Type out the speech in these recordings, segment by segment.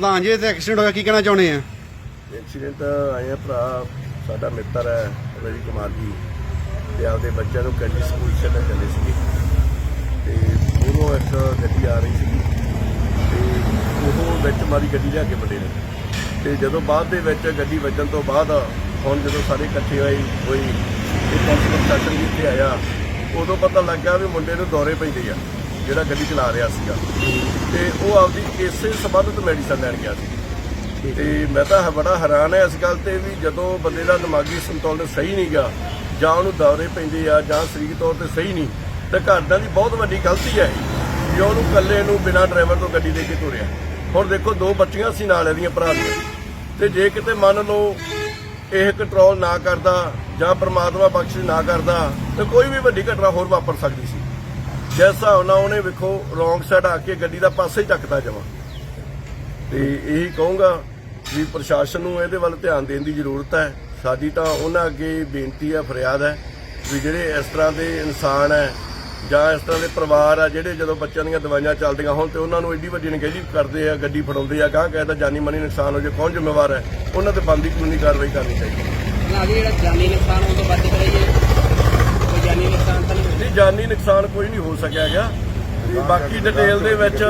ਪ੍ਰਧਾਨ ਜੀ ਤੇ ਐਕਸੀਡੈਂਟ ਹੋਇਆ, ਕੀ ਕਹਿਣਾ ਚਾਹੁੰਦੇ ਆ? ਐਕਸੀਡੈਂਟ ਆਇਆ ਭਰਾ, ਸਾਡਾ ਮਿੱਤਰ ਹੈ, ਰਵੀ ਕੁਮਾਰ ਜੀ। ਤੇ ਆਪਦੇ ਬੱਚਿਆਂ ਨੂੰ ਕੈਂਡੀ ਸਕੂਲ ਛੱਡਣ ਚੱਲੇ ਸੀਗੇ। ਤੇ ਉਦੋਂ ਇੱਕ ਗੱਡੀ ਆ ਰਹੀ ਸੀ ਤੇ ਉਹ ਵਿੱਚ ਮਾਰੀ ਗੱਡੀ ਲਿਆ ਕੇ ਵੱਡੇ ਨੇ। ਤੇ ਜਦੋਂ ਬਾਅਦ ਦੇ ਵਿੱਚ ਗੱਡੀ ਵੱਜਣ ਤੋਂ ਬਾਅਦ, ਹੁਣ ਜਦੋਂ ਸਾਰੇ ਇਕੱਠੇ ਹੋਏ ਹੋਈ ਇਹ ਪੁਲਿਸ ਪ੍ਰਸ਼ਾਸਨ ਆਇਆ, ਉਦੋਂ ਪਤਾ ਲੱਗਾ ਵੀ ਮੁੰਡੇ ਨੂੰ ਦੌਰੇ ਪੈਂਦੇ ਆ। ਜਿਹੜਾ ਗੱਡੀ ਚਲਾ ਰਿਹਾ ਸੀਗਾ। ਤੇ ਉਹ ਆਪਦੀ ਇਸੇ ਸੰਬੰਧਿਤ ਮੈਡੀਸਨ ਲੈਣ ਗਿਆ ਸੀ। ਤੇ ਮੈਂ ਤਾਂ ਬੜਾ ਹੈਰਾਨ ਹੈ ਇਸ ਗੱਲ ਤੇ ਵੀ ਜਦੋਂ ਬੰਦੇ ਦਾ ਦਿਮਾਗੀ ਸੰਤੁਲਨ ਸਹੀ ਨਹੀਂ ਗਾ ਜਾਂ ਉਹਨੂੰ ਦੌਰੇ ਪੈਂਦੇ ਆ ਜਾਂ ਸਰੀਰਕ ਤੌਰ ਤੇ ਸਹੀ ਨਹੀਂ ਤੇ ਘਰਦਿਆਂ ਦੀ ਬਹੁਤ ਵੱਡੀ ਗਲਤੀ ਹੈ ਵੀ ਉਹਨੂੰ ਇਕੱਲੇ ਨੂੰ ਬਿਨਾਂ ਡਰਾਈਵਰ ਤੋਂ ਗੱਡੀ ਦੇ ਕੇ ਤੁਰਿਆ। ਹੁਣ ਦੇਖੋ ਦੋ ਬੱਚੀਆਂ ਸੀ ਨਾਲ ਇਹਦੀਆਂ ਭਰਾ ਦੀਆਂ। ਤੇ ਜੇ ਕਿਤੇ ਮੰਨ ਲਓ ਇਹ ਕੰਟਰੋਲ ਨਾ ਕਰਦਾ ਜਾਂ ਪ੍ਰਮਾਤਮਾ ਬਖਸ਼ ਨਾ ਕਰਦਾ ਤੇ ਕੋਈ ਵੀ ਵੱਡੀ ਘਟਨਾ ਹੋਰ ਵਾਪਰ ਸਕਦੀ ਸੀ। ਜਿਸ ਹਿਸਾਬ ਨਾਲ ਉਹਨੇ ਵੇਖੋ ਰੋਂਗ ਸਾਈਡ ਆ ਕੇ ਗੱਡੀ ਦਾ ਪਾਸੇ ਹੀ ਚੱਕਦਾ ਜਮਾ ਤੇ ਇਹੀ ਕਹੂੰਗਾ ਵੀ ਪ੍ਰਸ਼ਾਸਨ ਨੂੰ ਇਹਦੇ ਵੱਲ ਧਿਆਨ ਦੇਣ ਦੀ ਜ਼ਰੂਰਤ ਹੈ। ਸਾਡੀ ਤਾਂ ਉਹਨਾਂ ਅੱਗੇ ਬੇਨਤੀ ਹੈ, ਫਰਿਆਦ ਹੈ ਵੀ ਜਿਹੜੇ ਇਸ ਤਰ੍ਹਾਂ ਦੇ ਇਨਸਾਨ ਹੈ ਜਾਂ ਇਸ ਤਰ੍ਹਾਂ ਦੇ ਪਰਿਵਾਰ ਆ ਜਿਹੜੇ ਜਦੋਂ ਬੱਚਿਆਂ ਦੀਆਂ ਦਵਾਈਆਂ ਚੱਲਦੀਆਂ ਹੋਣ ਤੇ ਉਹਨਾਂ ਨੂੰ ਏਡੀ ਵੱਡੀ ਨਗੇਲੀ ਕਰਦੇ ਆ, ਗੱਡੀ ਫੜਾਉਂਦੇ ਆ, ਗਾਹ ਕਹਿੰਦਾ ਜਾਨੀ ਮਾਨੀ ਨੁਕਸਾਨ ਹੋ ਜੇ ਕੌਣ ਜ਼ਿੰਮੇਵਾਰ ਹੈ? ਉਹਨਾਂ ਤੇ ਬੰਦੀ ਕਾਨੂੰਨੀ ਕਾਰਵਾਈ ਕਰਨੀ ਚਾਹੀਦੀ ਹੈ। ਜਿਹੜਾ ਜਾਨੀ ਨੁਕਸਾਨ ਹੋਣ ਤੋਂ ਬਚ ਕਰਾਈਏ ਜਾਨੀ ਨੁਕਸਾਨ ਤਾਂ ਨਹੀਂ ਹੋਇਆ? ਨਹੀਂ ਜਾਨੀ ਨੁਕਸਾਨ ਕੋਈ ਨਹੀਂ ਹੋ ਸਕਿਆ ਹੈਗਾ। ਤੇ ਬਾਕੀ ਡਿਟੇਲ ਦੇ ਵਿੱਚ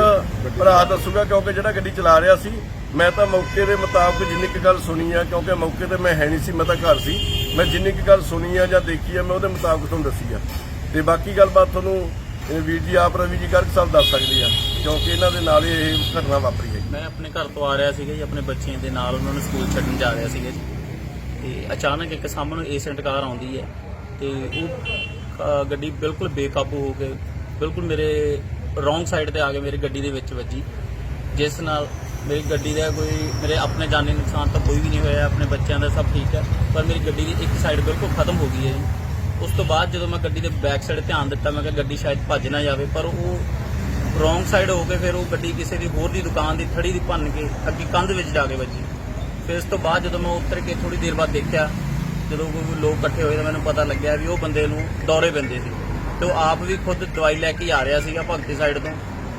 ਭਰਾ ਦੱਸੂਗਾ ਕਿਉਂਕਿ ਜਿਹੜਾ ਗੱਡੀ ਚਲਾ ਰਿਹਾ ਸੀ ਮੈਂ ਤਾਂ ਮੌਕੇ ਦੇ ਮੁਤਾਬਕ ਜਿੰਨੀ ਕੁ ਗੱਲ ਸੁਣੀ ਆ ਕਿਉਂਕਿ ਮੌਕੇ ਤੇ ਮੈਂ ਹੈ ਨਹੀਂ ਸੀ ਮੈਂ ਤਾਂ ਘਰ ਸੀ। ਮੈਂ ਜਿੰਨੀ ਕੁ ਗੱਲ ਸੁਣੀ ਆ ਜਾਂ ਦੇਖੀ ਆ ਮੈਂ ਉਹਦੇ ਮੁਤਾਬਕ ਤੁਹਾਨੂੰ ਦੱਸੀ ਆ। ਤੇ ਬਾਕੀ ਗੱਲਬਾਤ ਤੁਹਾਨੂੰ ਇਹ ਵੀਰ ਜੀ ਆਪ ਰਵੀ ਜੀ ਗਰਗ ਸਾਹਿਬ ਦੱਸ ਸਕਦੇ ਆ ਕਿਉਂਕਿ ਇਹਨਾਂ ਦੇ ਨਾਲ ਹੀ ਇਹ ਘਟਨਾ ਵਾਪਰੀ ਹੈ। ਮੈਂ ਆਪਣੇ ਘਰ ਤੋਂ ਆ ਰਿਹਾ ਸੀਗਾ ਜੀ ਆਪਣੇ ਬੱਚਿਆਂ ਦੇ ਨਾਲ ਉਹਨਾਂ ਨੂੰ ਸਕੂਲ ਛੱਡਣ ਜਾ ਰਿਹਾ ਸੀਗਾ ਜੀ। ਤੇ ਅਚਾਨਕ ਇੱਕ ਸਾਹਮਣੇ ਏਸੈਂਟ ਕਾਰ ਆਉਂਦੀ ਹੈ ਤੇ ਉਹ ਗੱਡੀ ਬਿਲਕੁਲ ਬੇਕਾਬੂ ਹੋ ਕੇ, ਬਿਲਕੁਲ ਮੇਰੇ ਰੋਂਗ ਸਾਈਡ ਤੇ ਆ ਕੇ ਮੇਰੀ ਗੱਡੀ ਦੇ ਵਿੱਚ ਵੱਜੀ। ਜਿਸ ਨਾਲ ਮੇਰੀ ਗੱਡੀ ਦਾ ਕੋਈ, ਮੇਰੇ ਆਪਣੇ ਜਾਨੀ ਨੁਕਸਾਨ ਤਾਂ ਕੋਈ ਵੀ ਨਹੀਂ ਹੋਇਆ, ਆਪਣੇ ਬੱਚਿਆਂ ਦਾ ਸਭ ਠੀਕ ਹੈ, ਪਰ ਮੇਰੀ ਗੱਡੀ ਦੀ ਇੱਕ ਸਾਈਡ ਬਿਲਕੁਲ ਖਤਮ ਹੋ ਗਈ ਹੈ ਜੀ। ਉਸ ਤੋਂ ਬਾਅਦ ਜਦੋਂ ਮੈਂ ਗੱਡੀ ਦੇ ਬੈਕ ਸਾਈਡ ਧਿਆਨ ਦਿੱਤਾ, ਮੈਂ ਕਿਹਾ ਗੱਡੀ ਸ਼ਾਇਦ ਭੱਜ ਨਾ ਜਾਵੇ, ਪਰ ਉਹ ਰੋਂਗ ਸਾਈਡ ਹੋ ਕੇ ਫਿਰ ਉਹ ਗੱਡੀ ਕਿਸੇ ਦੀ ਹੋਰ ਦੀ ਦੁਕਾਨ ਦੀ ਥੜੀ ਦੀ ਭੰਨ ਕੇ ਅੱਗੇ ਕੰਧ ਵਿੱਚ ਜਾ ਕੇ ਵੱਜੀ। ਫਿਰ ਇਸ ਤੋਂ ਬਾਅਦ ਜਦੋਂ ਮੈਂ ਉੱਤਰ ਕੇ ਥੋੜੀ ਦੇਰ ਬਾਅਦ ਦੇਖਿਆ ਜਦੋਂ ਕੋਈ ਲੋਕ ਇਕੱਠੇ ਹੋਏ ਤਾਂ ਮੈਨੂੰ ਪਤਾ ਲੱਗਿਆ ਵੀ ਉਹ ਬੰਦੇ ਨੂੰ ਦੌਰੇ ਪੈਂਦੇ ਸੀ। ਤੇ ਉਹ ਆਪ ਵੀ ਖੁਦ ਦਵਾਈ ਲੈ ਕੇ ਆ ਰਿਹਾ ਸੀਗਾ ਭਗਤੀ ਸਾਈਡ ਤੋਂ।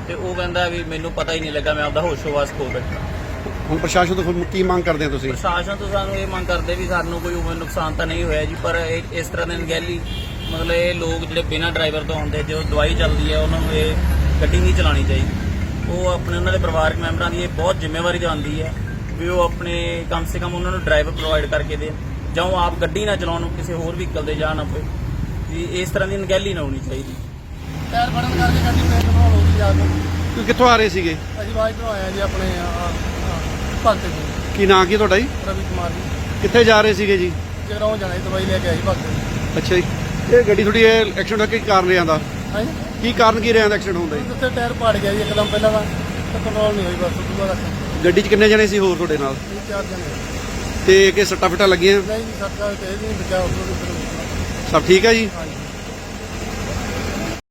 ਤੇ ਉਹ ਕਹਿੰਦਾ ਵੀ ਮੈਨੂੰ ਪਤਾ ਹੀ ਨਹੀਂ ਲੱਗਾ ਮੈਂ ਆਪਦਾ ਹੋਸ਼ੋ-ਵਾਸ ਖੋ ਬੈਠਾ। ਹੁਣ ਪ੍ਰਸ਼ਾਸਨ ਤੋਂ ਹੁਣ ਕੀ ਮੰਗ ਕਰਦੇ ਆ ਤੁਸੀਂ? ਪ੍ਰਸ਼ਾਸਨ ਤੋਂ ਸਾਨੂੰ ਇਹ ਮੰਗ ਕਰਦੇ ਵੀ ਸਾਨੂੰ ਕੋਈ ਉਮਰ ਨੁਕਸਾਨ ਤਾਂ ਨਹੀਂ ਹੋਇਆ ਜੀ ਪਰ ਇਹ ਇਸ ਤਰ੍ਹਾਂ ਦੇ ਨਗੈਲੀ ਮਤਲਬ ਇਹ ਲੋਕ ਜਿਹੜੇ ਬਿਨਾਂ ਡਰਾਈਵਰ ਤੋਂ ਆਉਂਦੇ ਜੋ ਦਵਾਈ ਚੱਲਦੀ ਹੈ ਉਹਨਾਂ ਨੂੰ ਇਹ ਗੱਡੀ ਨਹੀਂ ਚਲਾਉਣੀ ਚਾਹੀਦੀ। ਉਹ ਆਪਣੇ ਉਹਨਾਂ ਦੇ ਪਰਿਵਾਰਕ ਮੈਂਬਰਾਂ ਦੀ ਇਹ ਬਹੁਤ ਜ਼ਿੰਮੇਵਾਰੀ ਦੀ ਆਉਂਦੀ ਹੈ ਵੀ ਉਹ ਆਪਣੇ ਕਮ ਸੇ ਕਮ ਉਹਨਾਂ ਨੂੰ ਡਰਾਈਵਰ ਪ੍ਰੋਵਾਈਡ ਕਰਕੇ ਦੇ ਜਾਂ ਉਹ ਆਪ ਗੱਡੀ ਨਾ ਚਲਾਉਣ ਕਿਸੇ ਹੋਰ ਵਹੀਕਲ ਤੇ ਜਾਣ ਪਏ ਵੀ ਇਸ ਤਰ੍ਹਾਂ ਦੀ ਨਗੈਲੀ ਨਾ ਹੋਣੀ ਚਾਹੀਦੀ। ਟਾਇਰ ਫੜਨ ਕਰਕੇ ਗੱਡੀ ਬ੍ਰੇਕ ਕੰਟਰੋਲ ਹੋ ਗਈ ਜਾ ਕੇ। ਤੁਸੀਂ ਕਿੱਥੋਂ ਆ ਰਹੇ ਸੀਗੇ? ਅਸੀਂ ਬਾਅਦ ਤੋਂ ਆਏ ਆ ਜੀ ਆਪਣੇ ਭਗਤ ਜੀ ਕੀ ਨਾਂ ਕੀ ਤੁਹਾਡਾ ਜੀ? ਰਵੀ ਕੁਮਾਰ ਜੀ। ਕਿੱਥੇ ਜਾ ਰਹੇ ਸੀਗੇ ਜੀ? ਜਗਰਾਉਂ ਜਾਣਾ ਸੀ ਦਵਾਈ ਲੈ ਕੇ ਆਈ ਭਗਤ ਅੱਛਾ ਜੀ। ਇਹ ਗੱਡੀ ਥੋੜੀ ਐਕਸੀਡੈਂਟ ਹੋਇਆ ਕੀ ਕਾਰਨ ਰਿਹਾ ਦਾ ਹਾਂਜੀ ਕੀ ਕਾਰਨ ਕੀ ਰਿਹਾ ਦਾ ਐਕਸੀਡੈਂਟ ਹੁੰਦਾ ਜੀ? ਉੱਥੇ ਟਾਇਰ ਪਾੜ ਗਿਆ ਜੀ ਇੱਕਦਮ ਪਹਿਲਾਂ ਦਾ ਤੇ ਕੰਟਰੋਲ ਨਹੀਂ ਹੋਈ ਬਸ ਬਾਅਦ ਗੱਡੀ 'ਚ ਕਿੰਨੇ ਜਣੇ ਸੀ ਹੋਰ ਤੁਹਾਡੇ ਨਾਲ? ਤਿੰਨ ਚਾਰ ਜਣੇ। ਤੇ ਕਿ ਸੱਟਾਂ ਫਿੱਟਾਂ ਲੱਗੀਆਂ? ਨਹੀਂ ਸਰਕਾਰ ਤੇ ਤੋਂ ਵੀ ਸਭ ਠੀਕ ਹੈ ਜੀ?